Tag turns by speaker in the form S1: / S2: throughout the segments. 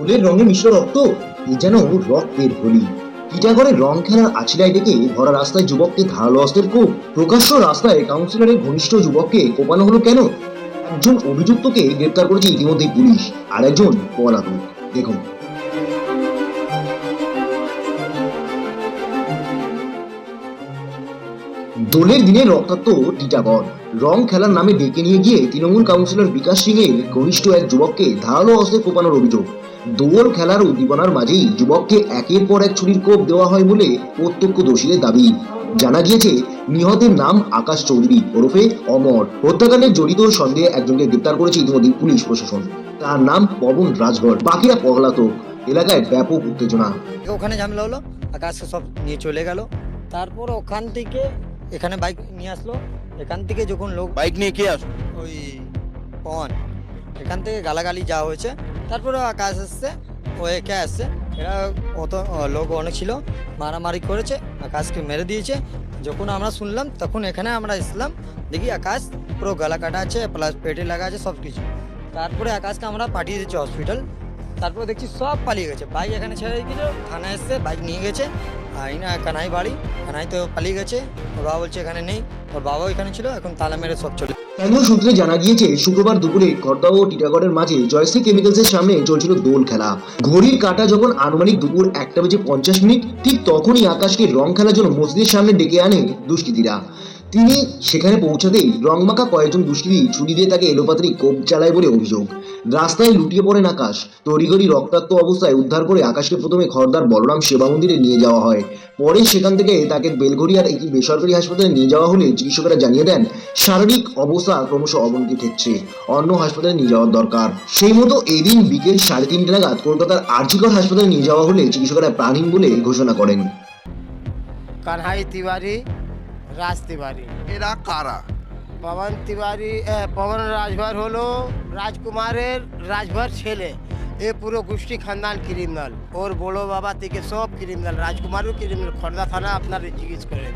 S1: ফুলের রঙে মিশ্র রক্ত। এ যেন রক্তের হোলি টিটাগড়ে রং খেলার আছিলায় ডেকে ভরা রাস্তায় যুবককে ধারালো অস্ত্রের কোপ। প্রকাশ্য রাস্তায় কাউন্সিলরের ঘনিষ্ঠ যুবককে কোপানো হলো কেন? একজন অভিযুক্তকে গ্রেপ্তার করেছে ইতিমধ্যে পুলিশ, আর একজন পলাতক। দেখুন। দোলের দিনে রক্তাক্ত টিটাগড় রং খেলার নামে ডেকে নিয়ে গিয়ে তৃণমূল কাউন্সিলর বিকাশ সিং এর ঘনিষ্ঠ এক যুবককে ধারালো অস্ত্রে কোপানোর অভিযোগ। দোল খেলার উদ্দীপনার মাঝেই যুবককে একের পর এক ছুরির কোপ দেওয়া হয় বলে প্রত্যক্ষদর্শীদের দাবি। জানা গিয়েছে নিহতের নাম আকাশ চৌধুরী ওরফে অমর। হত্যাকাণ্ডে জড়িত সন্দেহে একজনকে গ্রেপ্তার করেছে ইতিমধ্যে পুলিশ প্রশাসন। তার নাম পবন রাজভর বাকিরা পগলাতক এলাকায় ব্যাপক উত্তেজনা।
S2: ওখানে ঝামেলা হলো আকাশকে সব নিয়ে চলে গেল। তারপর ওখান থেকে এখানে বাইক নিয়ে আসলো। এখান থেকে যখন লোক
S3: বাইক নিয়ে কে আস
S2: ওই পন এখান থেকে গালাগালি যাওয়া হয়েছে তারপরে আকাশ আসছে, ও একে আসছে। এরা অত লোক অনেক ছিল, মারামারি করেছে আকাশকে মেরে দিয়েছে। যখন আমরা শুনলাম, তখন এখানে আমরা এসলাম, দেখি আকাশ পুরো গলা কাটা আছে প্লাস পেটে লাগা আছে সব কিছু তারপরে আকাশকে আমরা পাঠিয়ে দিচ্ছি হসপিটাল তারপরে দেখছি সব পালিয়ে গেছে। বাইক এখানে ছেড়ে দিয়েছিল থানায় এসছে, বাইক নিয়ে গেছে। আইনা কানাই বাড়ি, কানাই তো পালিয়ে গেছে। ওর বাবা বলছে এখানে নেই, ওর বাবাও এখানে ছিল, এখন তালা মেরে সব চলে
S1: স্থানীয় সূত্রে জানা গিয়েছে, শুক্রবার দুপুরে খড়দা ও টিটাগড়ের মাঝে জয়শ্রী কেমিক্যালসের সামনে চলছিল দোল খেলা। ঘড়ির কাঁটা যখন আনুমানিক দুপুর একটা বেজে পঞ্চাশ মিনিট, ঠিক তখনই আকাশকে রং খেলার জন্য মসজিদের সামনে ডেকে আনে দুষ্কৃতীরা। তিনি সেখানে পৌঁছাতেই রংমাখা কয়েকজন দুষ্কৃতী ছুরি দিয়ে তাকে এলোপাতারি কোপ চালায় বলে অভিযোগ। রাস্তায় লুটিয়ে পড়েন আকাশ। তড়িঘড়ি রক্তাক্ত অবস্থায় উদ্ধার করে আকাশকে প্রথমে খর্দার বলরাম সেবা মন্দিরে নিয়ে যাওয়া হয়। পরে সেখান থেকে তাকে বেলঘড়িয়ার একটি বেসরকারি হাসপাতালে নিয়ে যাওয়া হলে চিকিৎসকেরা জানিয়ে দেন, শারীরিক অবস্থা ক্রমশ অবনতি ঠেকছে অন্য হাসপাতালে নিয়ে যাওয়ার দরকার। সেই মতো এদিন বিকেল সাড়ে তিনটে নাগাদ কলকাতার আর্জিকর হাসপাতালে নিয়ে যাওয়া হলে চিকিৎসকেরা প্রাণহীন বলে ঘোষণা করেন।
S4: কানহাই তিওয়ারি রাজ তিওয়ারি
S3: এরা কারা?
S4: পবন তিওয়ারি পবন রাজভর হলো রাজকুমারের রাজভর ছেলে। এ পুরো গোষ্ঠী খানদান ক্রিমিনাল। ওর বড় বাবা থেকে সব ক্রিমিনাল রাজকুমারও ক্রিমিনাল। খর্দা থানা আপনার জিজ্ঞেস করে।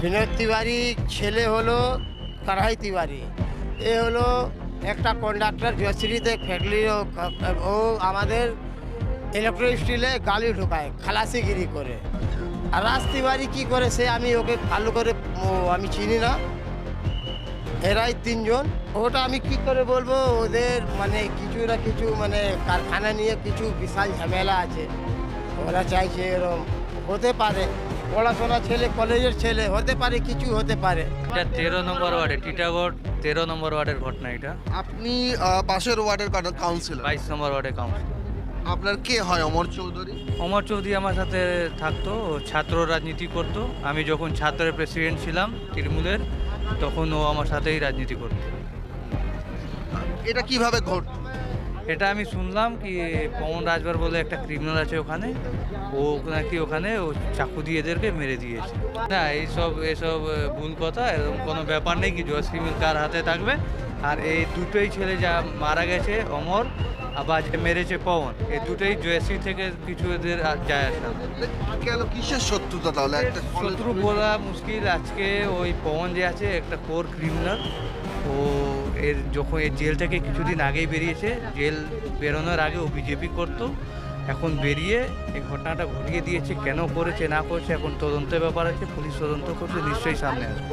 S4: বিনোদ তিওয়ারি ছেলে হলো কারহাই তিওয়ারি। এ হলো একটা কন্ডাক্টর জয়শ্রীতে ফ্যাক্টরি ও আমাদের ইলেকট্রিক স্টিলে গালি ঢোকায় খালাসিগিরি করে। আর রাজ তিওয়ারি কী করে সে আমি ওকে ভালো করে আমি চিনি না। এরাই তিনজন। ওটা আমি কি করে বলব? ওদের মানে কিছু না কিছু মানে কারখানা নিয়ে কিছু বিশাল ঝামেলা আছে। ওরা চাইছে এরকম হতে পারে। পড়াশোনা ছেলে কলেজের ছেলে হতে পারে কিছু হতে পারে।
S5: এটা তেরো নম্বর ওয়ার্ডে টিটাগড় তেরো নম্বর ওয়ার্ডের ঘটনা এটা।
S3: আপনি পাশের ওয়ার্ডের কাউন্সিলর।
S5: বাইশ নম্বর ওয়ার্ডের কাউন্সিল
S3: আপনার কে হয়? অমর চৌধুরী?
S5: অমর চৌধুরী আমার সাথে থাকতো ও ছাত্র রাজনীতি করতো। আমি যখন ছাত্রের প্রেসিডেন্ট ছিলাম তৃণমূলের তখন ও আমার সাথেই রাজনীতি করতো।
S3: এটা কীভাবে ঘট?
S5: এটা আমি শুনলাম কি পবন রাজবার বলে একটা ক্রিমিনাল আছে ওখানে ও নাকি ওখানে ও চাকু দিয়ে এদেরকে মেরে দিয়েছে। না এইসব এসব ভুল কথা এরকম কোনো ব্যাপার নেই কি জয়শ্রী মিল কার হাতে থাকবে। আর এই দুটোই ছেলে যা মারা গেছে অমর আবার যে মেরেছে পবন। এই দুটোই জয়সি থেকে কিছু এদের যায় আসে
S3: কেন কিসের শত্রুতা তাহলে? একটা
S5: শত্রু বলা মুশকিল। আজকে ওই পবন যে আছে একটা কোর ক্রিমিনাল ও এর যখন এর জেল থেকে কিছুদিন আগেই বেরিয়েছে জেল বেরোনোর আগে ও বিজেপি করতো। এখন বেরিয়ে এই ঘটনাটা ঘটিয়ে দিয়েছে কেন করেছে না করেছে এখন তদন্তের ব্যাপার আছে পুলিশ তদন্ত করছে নিশ্চয়ই সামনে আসবে।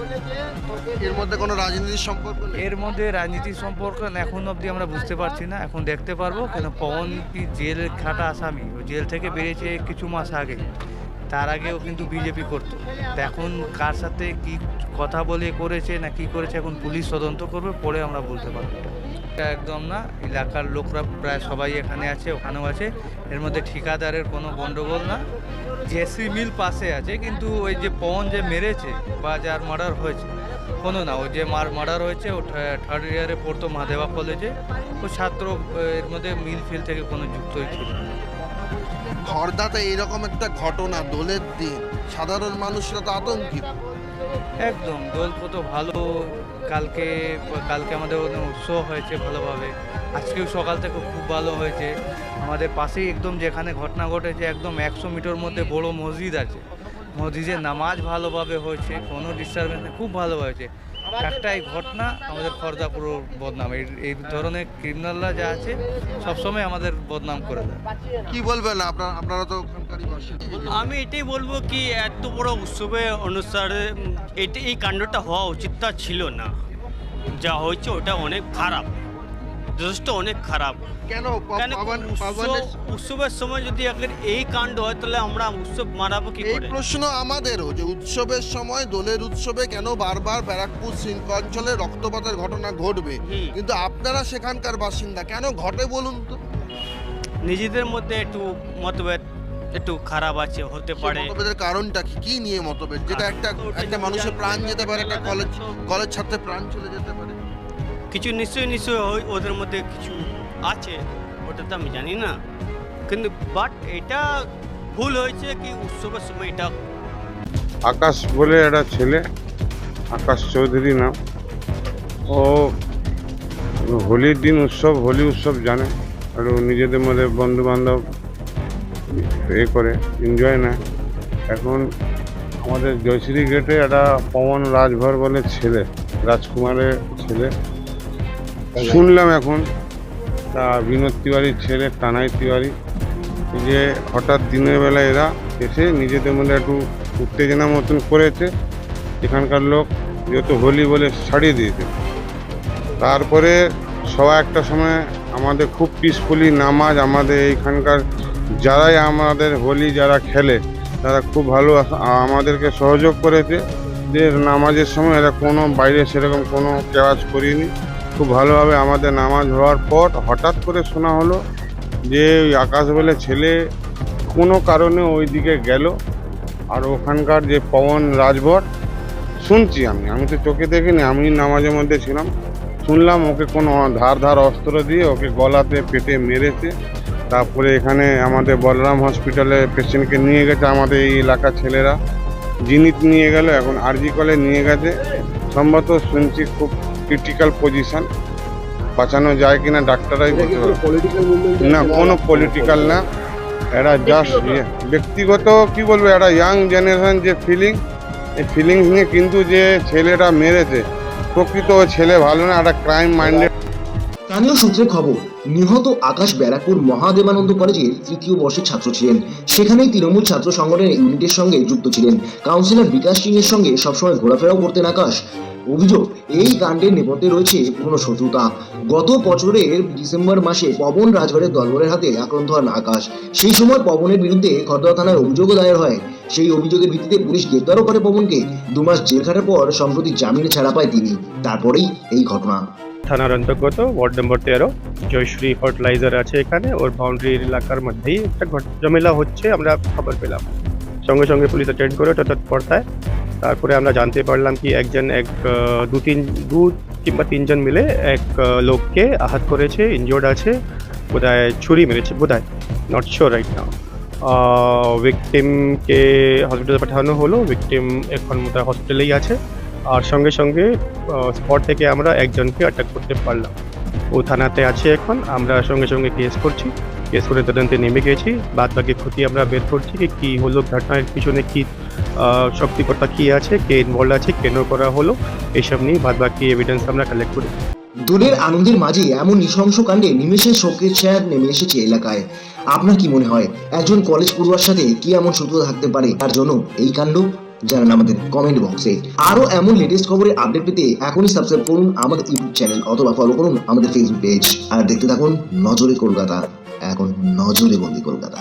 S3: এর মধ্যে কোনো রাজনীতির সম্পর্ক
S5: এর মধ্যে রাজনীতির সম্পর্ক এখন অবধি আমরা বুঝতে পারছি না এখন দেখতে পারব কেন পবন কি জেল খাটা আসামি। ও জেল থেকে বেরিয়েছে কিছু মাস আগে তার আগেও কিন্তু বিজেপি করতো। তা এখন কার সাথে কি কথা বলে করেছে না কি করেছে এখন পুলিশ তদন্ত করবে পরে আমরা বলতে পারব। একদম না, এলাকার লোকরা প্রায় সবাই এখানে আছে, ওখানেও আছে। এর মধ্যে ঠিকাদারের কোনো গণ্ডগোল না। জেসি মিল পাশে আছে, কিন্তু ওই যে পন যে মেরেছে বা যার মার্ডার হয়েছে, কোনো না, ও যে মার মার্ডার হয়েছে, ও থার্ড ইয়ারে পড়তো মাদেবা কলেজে ও ছাত্র, এর মধ্যে মিল ফিল থেকে কোনো যুক্তই ছিল না।
S3: খর্দাতে এইরকম একটা ঘটনা, দোলের দিন। সাধারণ মানুষরা তো আতঙ্কিত।
S5: একদম, দোল কত ভালো। কালকে কালকে আমাদের উৎসব হয়েছে ভালোভাবে। আজকেও সকাল থেকে খুব ভালো হয়েছে। আমাদের পাশেই একদম যেখানে ঘটনা ঘটেছে, একদম একশো মিটার মধ্যে বড় মসজিদ আছে। মসজিদে নামাজ ভালোভাবে হয়েছে, কোনো ডিস্টারবেন্স খুব ভালো হয়েছে। একটা এই ঘটনা আমাদের পুরো বদনাম। এই এই ধরনের ক্রিমিনালরা যা আছে সবসময় আমাদের বদনাম করে দেয়।
S3: কি বলবেন? আপনারা আপনারা তো
S6: আমি এটাই বলব কি এত বড় উৎসবে অনুসারে এটি এটা এই কাণ্ডটা হওয়া উচিতটা ছিল না। যা হয়েছে ওটা অনেক খারাপ। যথেষ্ট অনেক খারাপ।
S3: কেন?
S6: কেন উৎসবের সময় যদি এই কাণ্ড হয় তাহলে আমরা উৎসব মানাবো কি
S3: এই প্রশ্ন আমাদেরও যে উৎসবের সময় দোলের উৎসবে কেন বারবার ব্যারাকপুর শিল্পাঞ্চলে রক্তপাতের ঘটনা ঘটবে? কিন্তু আপনারা সেখানকার বাসিন্দা কেন ঘটে বলুন তো?
S6: নিজেদের মধ্যে একটু মতভেদ একটু খারাপ আছে হতে পারে।
S3: মতভেদের কারণটা কি? কি নিয়ে মতভেদ? যেটা একটা একটা মানুষের প্রাণ যেতে পারে একটা কলেজ কলেজ ছাত্রের প্রাণ চলে যেতে পারে।
S6: কিছু নিশ্চয়ই নিশ্চয়ই ওদের মধ্যে কিছু আছে, ওটা তো আমি জানি না। কিন্তু বাট এটা ভুল হয়েছে কি উৎসবের সময় এটা।
S7: আকাশ বলে একটা ছেলে, আকাশ চৌধুরী নাম। ও হোলির দিন উৎসব, হোলি উৎসব জানে, আর নিজেদের মধ্যে বন্ধু বান্ধব এ করে এনজয় নেয়। এখন আমাদের জয়শ্রী গেটে একটা পবন রাজভর বলে ছেলে, রাজকুমারের ছেলে। শুনলাম এখন তা বিনোদ তিওয়ারির ছেলে কানাই তিওয়ারি, যে হঠাৎ দিনের বেলা এরা এসে নিজেদের মধ্যে একটু উত্তেজনা মতন করেছে, এখানকার লোক যেহেতু হোলি বলে ছাড়িয়ে দিয়েছে। তারপরে সবাই একটা সময় আমাদের খুব পিসফুলি নামাজ, আমাদের এইখানকার যারাই আমাদের হোলি যারা খেলে, তারা খুব ভালো আমাদেরকে সহযোগ করেছে যে নামাজের সময় এরা কোনো বাইরে সেরকম কোনো কেওয়াজ করিনি। খুব ভালোভাবে আমাদের নামাজ হওয়ার পর হঠাৎ করে শোনা হলো যে ওই আকাশ বলে ছেলে কোনো কারণে ওই দিকে গেল। আর ওখানকার যে পবন রাজভর শুনছি আমি। আমি তো চোখে দেখিনি, আমি নামাজের মধ্যে ছিলাম। শুনলাম ওকে কোনো ধার ধার অস্ত্র দিয়ে ওকে গলাতে, পেটে মেরেছে। তারপরে এখানে আমাদের বলরাম হসপিটালে পেশেন্টকে নিয়ে গেছে আমাদের এই এলাকার ছেলেরা। জিনিত নিয়ে গেল, এখন আরজি কলে নিয়ে গেছে। সম্ভবত শুনছি খুব ক্রিটিক্যাল পজিশন বাঁচানো যায় কিনা ডাক্তাররাই বলতে পারবে। না কোনো পলিটিক্যাল না। এটা জাস্ট ব্যক্তিগত। কি বলব একটা ইয়াং জেনারেশন যে ফিলিং এই ফিলিংস নিয়ে কিন্তু যে ছেলেটা মেরেছে প্রকৃত ছেলে ভালো না একটা ক্রাইম মাইন্ডেড
S1: স্থানীয় সূত্রে খবর নিহত আকাশ ব্যারাকপুর মহাদেবানন্দ কলেজের তৃতীয় বর্ষের ছাত্র ছিলেন। সেখানেই তৃণমূল ছাত্র সংগঠনের ইউনিটের সঙ্গে যুক্ত ছিলেন। কাউন্সিলর বিকাশ সিং এর সঙ্গে সবসময় ঘোরাফেরাও করতেন আকাশ। অভিযোগ, এই কাণ্ডের নেপথ্যে রয়েছে পুরনো শত্রুতা। গত বছরের ডিসেম্বর মাসে পবন রাজভরের দলবলের হাতে আক্রান্ত হন আকাশ। সেই সময় পবনের বিরুদ্ধে খড়দা থানায় অভিযোগও দায়ের হয়। সেই অভিযোগের ভিত্তিতে পুলিশ গ্রেপ্তারও করে পবনকে। দু মাস জেল খাটার পর সম্প্রতি জামিনে ছাড়া পায় তিনি। তারপরেই এই ঘটনা।
S8: থানার অন্তর্গত ওয়ার্ড নম্বর তেরো, জয়শ্রী ফার্টিলাইজার আছে এখানে। ওর বাউন্ডারি এলাকার মধ্যেই একটা ঝামেলা হচ্ছে, আমরা খবর পেলাম। সঙ্গে সঙ্গে পুলিশ অ্যাটেন্ড করে তৎপরতায় তারপরে আমরা জানতে পারলাম কি একজন এক দু তিন, দু কিংবা তিনজন মিলে এক লোককে আঘাত করেছে ইনজোর্ড আছে, বোধহয় ছুরি মেরেছে, বোধহয় নট শিওর রাইট নাও ভিকটিমকে হসপিটালে পাঠানো হলো ভিকটিম এখন বোধহয় হসপিটালেই আছে। আর সঙ্গে সঙ্গে স্পট থেকে আমরা একজনকে অ্যাটাক করতে পারলাম। ও থানাতে আছে এখন, আমরা সঙ্গে সঙ্গে কেস করছি। কেস করে তদন্তে নেমে গেছি। বাদ বাকি ক্ষতি আমরা বের করছি কি কী হলো, ঘটনার পিছনে কী শক্তিকতা কী আছে, কে ইনভলভ আছে, কেন করা হলো, এসব নিয়ে বাদ বাকি এভিডেন্স আমরা কালেক্ট করি
S1: দোলের আনন্দের মাঝে এমন নৃশংস কাণ্ডে নিমেষের শোকের ছায়া নেমে এসেছে এলাকায়। আপনার কি মনে হয়, একজন কলেজ পড়ুয়ার সাথে কি এমন শত্রুতা থাকতে পারে? তার জন্য এই কাণ্ড জানান আমাদের কমেন্ট বক্সে আরও এমন লেটেস্ট খবরের আপডেট পেতে এখনই সাবস্ক্রাইব করুন আমাদের ইউটিউব চ্যানেল অথবা ফলো করুন আমাদের ফেসবুক পেজ আর দেখতে থাকুন নজরে কলকাতা। এখন নজরে বন্দি কলকাতা